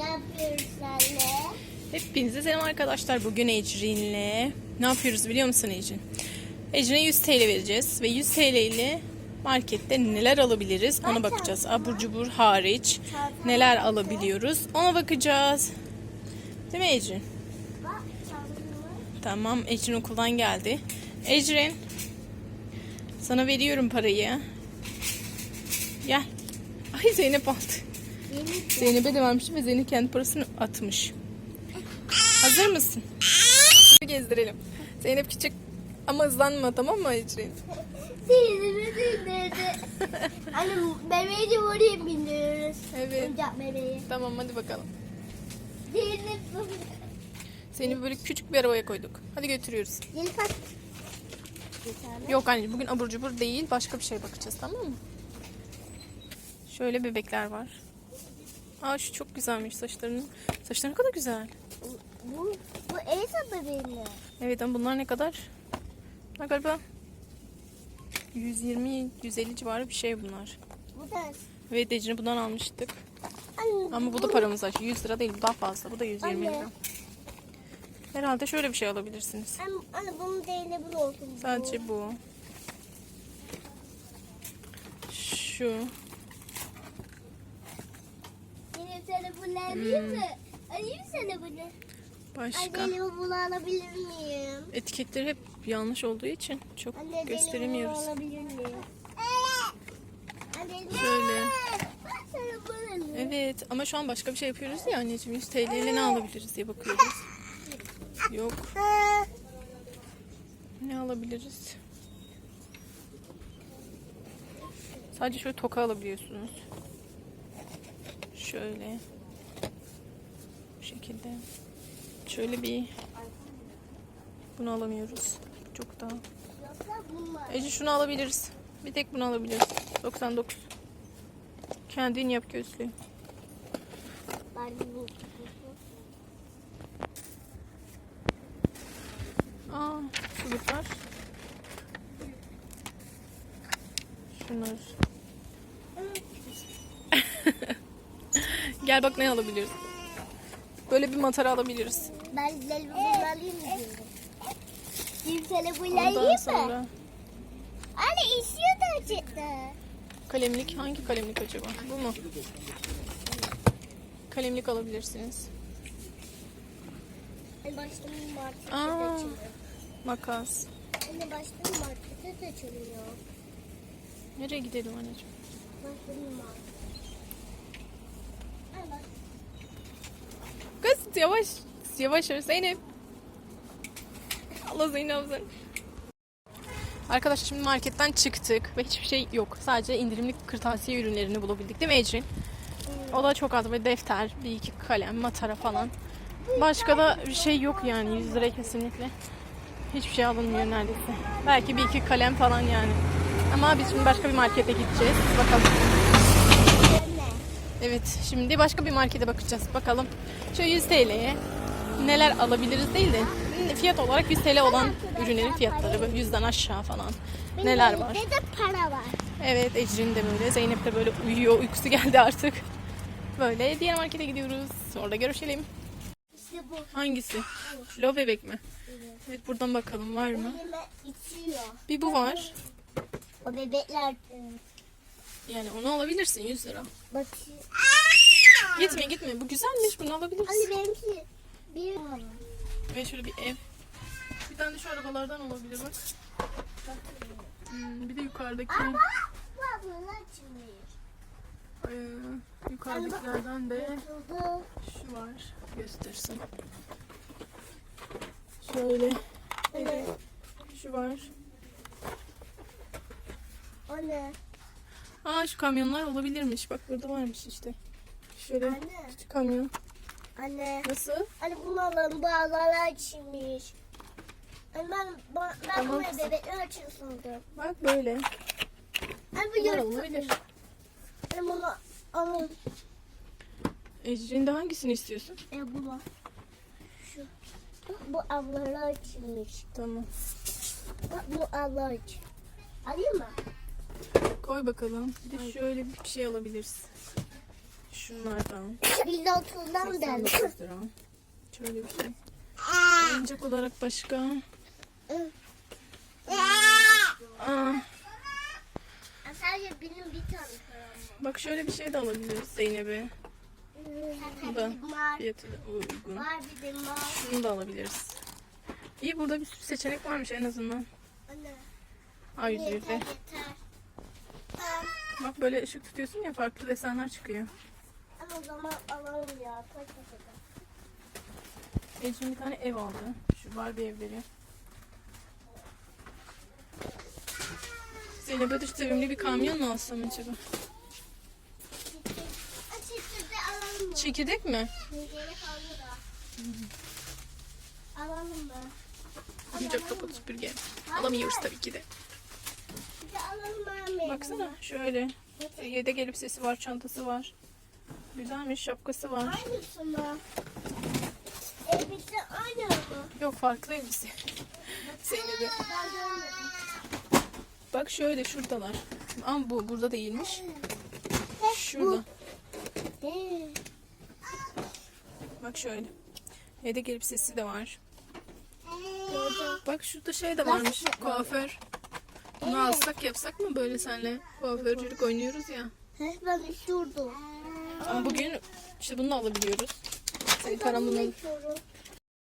yapıyoruz senle? Hepinize selam arkadaşlar. Bugün Ecrin'le ne yapıyoruz biliyor musun Ecrin? Ecrin'e 100 TL vereceğiz ve 100 TL ile markette neler alabiliriz ona bakacağız. Abur cubur hariç neler alabiliyoruz ona bakacağız. Değil mi Ecrin? Tamam Ecrin okuldan geldi. Ecrin sana veriyorum parayı. Gel. Ay Zeynep aldı. Zeynep'e de vermiştim ve Zeynep kendi parasını atmış. Hazır mısın? Bir gezdirelim. Zeynep küçük ama hızlanma tamam mı Ecrin? Anne bebeği de oraya bindiriyoruz. Evet. Oyuncak bebeği. Tamam hadi bakalım. Zeynep Seni böyle küçük bir arabaya koyduk. Hadi götürüyoruz. Kaç? Yeterli. Yok anne bugün abur cubur değil başka bir şey bakacağız tamam mı? Şöyle bebekler var. Aa şu çok güzelmiş saçlarının. Saçları ne kadar güzel. Bu, bu Elsa bebeği mi? Evet ama bunlar ne kadar? Bunlar galiba 120-150 civarı bir şey bunlar. Bu da. Evet Ecrin'i bundan almıştık. Anne, Ama bu da paramız var. 100 lira değil bu daha fazla. Bu da 120 Anne. lira. Herhalde şöyle bir şey alabilirsiniz. Anne, anne bunun değil de bu olsun. Sadece bu. Şu. Sana bunu alayım mı? Alayım sana bunu. Başka. Anne elime bunu alabilir miyim? Etiketleri hep yanlış olduğu için çok Anne gösteremiyoruz. bunu alabilir miyim? Anne Şöyle. Bak sana bunu alayım. Evet ama şu an başka bir şey yapıyoruz ya anneciğim 100 TL ile ne alabiliriz diye bakıyoruz. Yok. Ne alabiliriz? Sadece şöyle toka alabiliyorsunuz. Şöyle. Bu şekilde. Şöyle bir bunu alamıyoruz. Çok daha. Ece şunu alabiliriz. Bir tek bunu alabiliriz. 99. Kendin yap gözlüğü. Aa, suluklar. Şunlar. Gel bak ne alabiliriz. Böyle bir matara alabiliriz. Ben elime bunu alayım mı diyorum. Sana bunu Ondan alayım mı? sonra Anne istiyor da çıktı. kalemlik. Hangi kalemlik acaba? Bu mu? Kalemlik alabilirsiniz. Başta markete Aa. açılıyor. Makas. Anne başta markete de açılıyor. Nereye gidelim anneciğim? Başta market. Kız yavaş. Yavaş yavaş Zeynep. Allah Zeynep sen. Arkadaşlar şimdi marketten çıktık ve hiçbir şey yok. Sadece indirimli kırtasiye ürünlerini bulabildik değil mi Ecrin? O da çok az. Böyle defter, bir iki kalem, matara falan. Başka da bir şey yok yani 100 liraya kesinlikle. Hiçbir şey alınmıyor neredeyse. Belki bir iki kalem falan yani. Ama biz şimdi başka bir markete gideceğiz. Bakalım. Evet, şimdi başka bir markete bakacağız. Bakalım şu 100 TL'ye neler alabiliriz değil de fiyat olarak 100 TL olan ürünlerin fiyatları böyle 100'den aşağı falan neler var. Benim de para var. Evet, Ecrin de böyle, Zeynep de böyle uyuyor, uykusu geldi artık. Böyle diğer markete gidiyoruz. Orada görüşelim. İşte bu. Hangisi? Lo bebek mi? Evet, buradan bakalım var mı? Bir bu var. O bebekler. Yani onu alabilirsin 100 lira. Bak. Gitme gitme. Bu güzelmiş. Bunu Anne alabilirsin. benimki. Bir Ve şöyle bir ev. Bir tane de şu arabalardan olabilir bak. Hmm, bir de yukarıdaki Ama bu ablalar açılmış. e, yukarıdakilerden de şu var. Göstersin. Şöyle. Evet. Şu var. Anne. Aa şu kamyonlar olabilirmiş. Bak burada varmış işte. Şöyle Anne. küçük kamyon. Anne. Nasıl? Anne bunu alalım. Bu ablalar açılmış. Anne ben, ben, ben Tamam buraya bebekler açıyor sandım. Bak böyle. Anne bu Bunlar yırtık. olabilir. Anne bunu alın. Ecrin de hangisini istiyorsun? E bunu. Şu. Bu ablalar açılmış. Tamam. Bak bu ablalar aç. Alayım mı? Koy bakalım. Bir de şöyle bir şey alabiliriz. Şunlardan. Oturdan derler. 89 lira. Şöyle bir şey. Oyuncak olarak başka. Aa, Sadece benim bir tane param var. bak şöyle bir şey de alabiliriz Zeynep'e. Bu da Var, fiyatı da uygun. var bir de var. Şunu da alabiliriz. İyi burada bir sürü seçenek varmış en azından. Anne. A101'de. Yeter yeter. Bak böyle ışık tutuyorsun ya farklı desenler çıkıyor. Ama o zaman alalım ya. Kaç kadar? Ecrin bir tane ev aldı. Şu Barbie evleri. Zeynep'e de sevimli bir kamyon mu alsam acaba? Alalım mı? Çekirdek mi? Yere kaldı da. Alalım mı? Oyuncak robot süpürge. Alamıyoruz tabii ki de. Bir de alalım mı? Baksana şöyle. Yedek elbisesi var, çantası var. Güzelmiş, şapkası var. Aynısı mı? Elbise aynı mı? Yok farklı elbise. Ben görmedim. Bak şöyle şuradalar. Ama bu burada değilmiş. Şurada. Bak şöyle. Yedek elbisesi de var. Gördüm. Bak şurada şey de varmış. Kuaför. Bunu alsak yapsak mı böyle senle? Kuaförcülük oynuyoruz ya. He, ben üşürdüm. Ama bugün işte bunu da alabiliyoruz. Senin paran bunu.